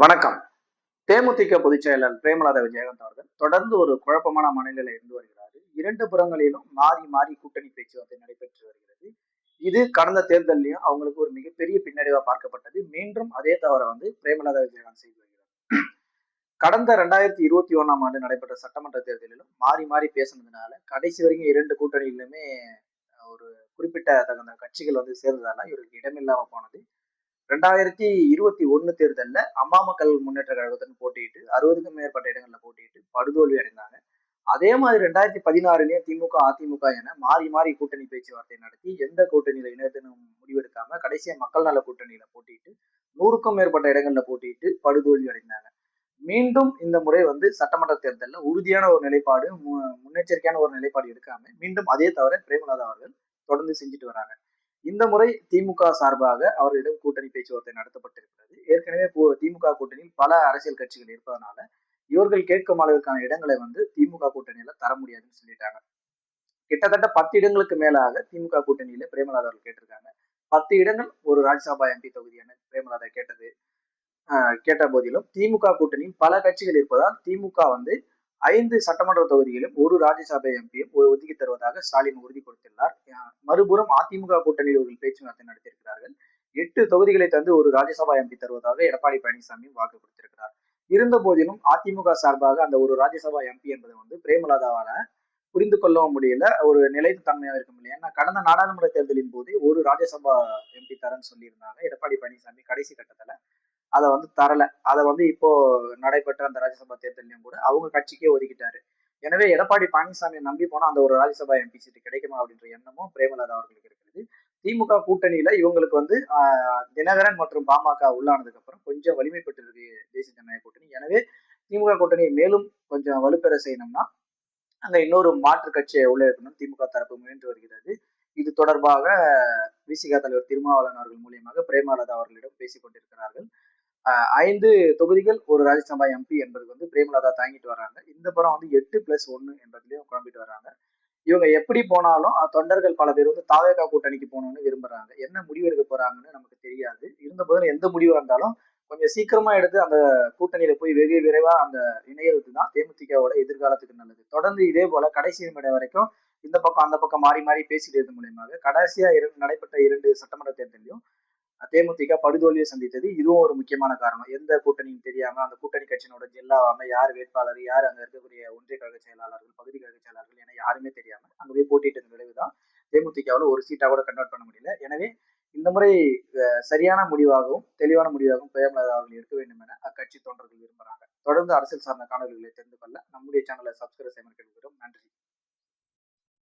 வணக்கம். தேமுதிக பொதுச் செயலர் பிரேமலதா விஜயகாந்த் அவர்கள் தொடர்ந்து ஒரு குழப்பமான மனநிலை இருந்து வருகிறார். இரண்டு புறங்களிலும் மாறி மாறி கூட்டணி பேச்சுவார்த்தை நடைபெற்று வருகிறது. இது கடந்த தேர்தலையும் அவங்களுக்கு ஒரு மிகப்பெரிய பின்னடைவா பார்க்கப்பட்டது. மீண்டும் அதே தவறை வந்து பிரேமலதா விஜயகாந்த் செய்து வருகிறார். கடந்த ரெண்டாயிரத்தி இருபத்தி ஒண்ணாம் ஆண்டு நடைபெற்ற சட்டமன்ற தேர்தலிலும் மாறி மாறி பேசுனதுனால கடைசி வரைக்கும் இரண்டு கூட்டணியிலுமே ஒரு குறிப்பிட்ட தகுந்த கட்சிகள் வந்து சேர்ந்ததால இவருக்கு இடமில்லாம போனது. ரெண்டாயிரத்தி இருபத்தி ஒன்று தேர்தலில் அம்மா மக்கள் முன்னேற்ற கழகத்தின் போட்டியிட்டு அறுபதுக்கும் மேற்பட்ட இடங்களில் போட்டியிட்டு படுதோல்வி அடைந்தாங்க. அதே மாதிரி ரெண்டாயிரத்தி பதினாறுலயும் திமுக அதிமுக என மாறி மாறி கூட்டணி பேச்சுவார்த்தை நடத்தி எந்த கூட்டணியில இணையத்தினும் முடிவெடுக்காம கடைசியா மக்கள் நல கூட்டணியில போட்டிட்டு நூறுக்கும் மேற்பட்ட இடங்கள்ல போட்டியிட்டு படுதோல்வி அடைந்தாங்க. மீண்டும் இந்த முறை வந்து சட்டமன்ற தேர்தலில் உறுதியான ஒரு நிலைப்பாடு மு- முன்னெச்சரிக்கையான ஒரு நிலைப்பாடு எடுக்காம மீண்டும் அதே தவிர பிரேமலதா அவர்கள் தொடர்ந்து செஞ்சுட்டு வராங்க. இந்த முறை திமுக சார்பாக அவர்களிடம் கூட்டணி பேச்சுவார்த்தை நடத்தப்பட்டிருக்கிறது. ஏற்கனவே போ- திமுக கூட்டணியில் பல அரசியல் கட்சிகள் இருப்பதனால இவர்கள் கேட்கும் அளவிற்கான இடங்களை வந்து திமுக கூட்டணியில தர முடியாதுன்னு சொல்லிட்டாங்க. கிட்டத்தட்ட பத்து இடங்களுக்கு மேலாக திமுக கூட்டணியில பிரேமலாதா அவர்கள் கேட்டிருக்காங்க. பத்து இடங்கள் ஒரு ராஜ்யசபா எம்பி தொகுதியான பிரேமலாதா கேட்டது. ஆஹ் கேட்ட போதிலும் திமுக கூட்டணியில் பல கட்சிகள் இருப்பதால் திமுக வந்து ஐந்து சட்டமன்ற தொகுதிகளிலும் ஒரு ராஜ்யசபா எம்பியும் ஒதுக்கி தருவதாக ஸ்டாலின் உறுதி கொடுத்துள்ளார். மறுபுறம் அதிமுக கூட்டணியில் இவர்கள் பேச்சுவார்த்தை நடத்தியிருக்கிறார்கள். எட்டு தொகுதிகளை தந்து ஒரு ராஜ்யசபா எம்பி தருவதாக எடப்பாடி பழனிசாமி வாக்கு கொடுத்திருக்கிறார். இருந்த போதிலும் அதிமுக சார்பாக அந்த ஒரு ராஜ்யசபா எம்பி என்பது வந்து பிரேமலதாவால புரிந்து கொள்ளவும் முடியல. ஒரு நிலைத்த தன்மையாக இருக்க முடியல ஏன்னா கடந்த நாடாளுமன்ற தேர்தலின் போது ஒரு ராஜ்யசபா எம்பி தரேன்னு சொல்லியிருந்தாங்க. எடப்பாடி பழனிசாமி கடைசி கட்டத்துல. அதை வந்து தரல. அதை வந்து இப்போ நடைபெற்ற அந்த ராஜ்யசபா தேர்தலையும் கூட அவங்க கட்சிக்கே ஒதுக்கிட்டாரு. எனவே எடப்பாடி பழனிசாமியை நம்பி போனா அந்த ஒரு ராஜ்யசபா எம்பி சீட்டு கிடைக்குமா அப்படின்ற எண்ணமும் பிரேமலதா அவர்களுக்கு இருக்கிறது. திமுக கூட்டணியில இவங்களுக்கு வந்து தினகரன் மற்றும் பாமக உள்ளானதுக்கு அப்புறம் கொஞ்சம் வலிமை பெற்றிருக்கு தேசிய ஜனநாயக கூட்டணி. எனவே திமுக கூட்டணியை மேலும் கொஞ்சம் வலுப்பெற செய்யணும்னா அங்க இன்னொரு மாற்று கட்சியை உள்ளே இருக்கணும் திமுக தரப்பு முயன்று வருகிறது. இது தொடர்பாக விசிக தலைவர் திருமாவளவன் அவர்கள் மூலியமாக பிரேமலதா அவர்களிடம் பேசிக் கொண்டிருக்கிறார்கள். ஐந்து தொகுதிகள் ஒரு ராஜ்யசபா எம்பி என்பது வந்து பிரேமலதா தாங்கிட்டு வர்றாங்க இந்த படம் வந்து எட்டு பிளஸ் ஒன்னு என்பதுலயும் குழம்பிட்டு வர்றாங்க இவங்க எப்படி போனாலும் தொண்டர்கள் பல பேர் வந்து தாவேகா கூட்டணிக்கு போகணும்னு விரும்புறாங்க. என்ன முடிவு எடுக்க போறாங்கன்னு நமக்கு தெரியாது. இருந்த போதும் எந்த முடிவு இருந்தாலும் கொஞ்சம் சீக்கிரமா எடுத்து அந்த கூட்டணியில போய் வெகு விரைவா அந்த இணையறது தான் தேமுதிகவோட எதிர்காலத்துக்கு நல்லது. தொடர்ந்து இதே போல கடைசி நிமிடம் வரைக்கும் இந்த பக்கம் அந்த பக்கம் மாறி மாறி பேசிட்டு மூலியமாக கடைசியா இரண்டு நடைபெற்ற இரண்டு சட்டமன்ற தேர்தலையும் தேமுதிக படுதோல்வியை சந்தித்தது இதுவும் ஒரு முக்கியமான காரணம். எந்த கூட்டணியும் தெரியாம அந்த கூட்டணி கட்சியினோட ஜெல்லாவாம யார் வேட்பாளர் யார் அங்க இருக்கக்கூடிய ஒன்றிய கழக செயலாளர்கள் பகுதி கழக செயலாளர்கள் என யாருமே தெரியாம அங்க போய் போட்டியிட்ட விளைவுதான் தேமுதிகவில் ஒரு சீட்டா கூட கன்வெர்ட் பண்ண முடியல. எனவே இந்த முறை சரியான முடிவாகவும் தெளிவான முடிவாகவும் பிரேமலதா அவர்கள் இருக்க வேண்டும் என அக்கட்சி தொண்டர்கள் விரும்புகிறாங்க தொடர்ந்து அரசியல் சார்ந்த காணொலிகளை தெரிந்து கொள்ள நம்முடைய சேனலை சப்ஸ்கிரைப் செய்ய நன்றி.